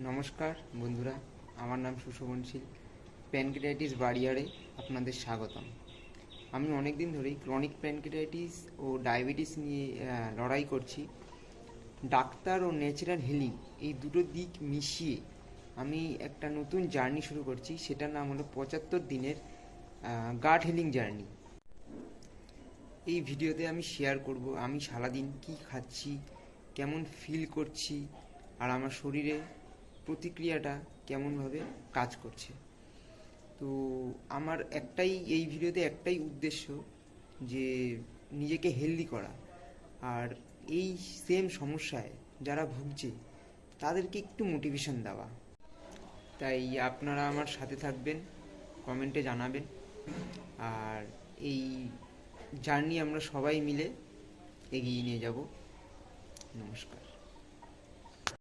নমস্কার, বন্ধুরা। আমার নাম সুশোভনশীল। প্যানক্রিয়াটিস বাড়িয়ারে আপনাদের স্বাগতম। আমি অনেক দিন ধরেই ক্রনিক প্যানক্রিয়াটিস ও ডায়াবেটিস নিয়ে লড়াই করছি। ডাক্তার ও ন্যাচারাল হিলিং এই দুটো দিক মিশিয়ে আমি একটা নতুন জার্নি শুরু করছি। সেটার নাম হলো পঁচাত্তর দিনের গার্ড হিলিং জার্নি এই ভিডিওতে আমি শেয়ার করব আমি সারাদিন কি খাচ্ছি, কেমন ফিল করছি, আর আমার শরীরে প্রতিক্রিয়াটা কেমনভাবে কাজ করছে। তো আমার একটাই, এই ভিডিওতে একটাই উদ্দেশ্য যে নিজেকে হেলদি করা। আর এই সেম সমস্যায় যারা ভুগছে, তাদেরকে একটু মোটিভেশন দেওয়া। তাই আপনারা আমার সাথে থাকবেন কমেন্টে জানাবেন। আর এই জার্নি আমরা সবাই মিলে এগিয়ে নিয়ে যাব। নমস্কার।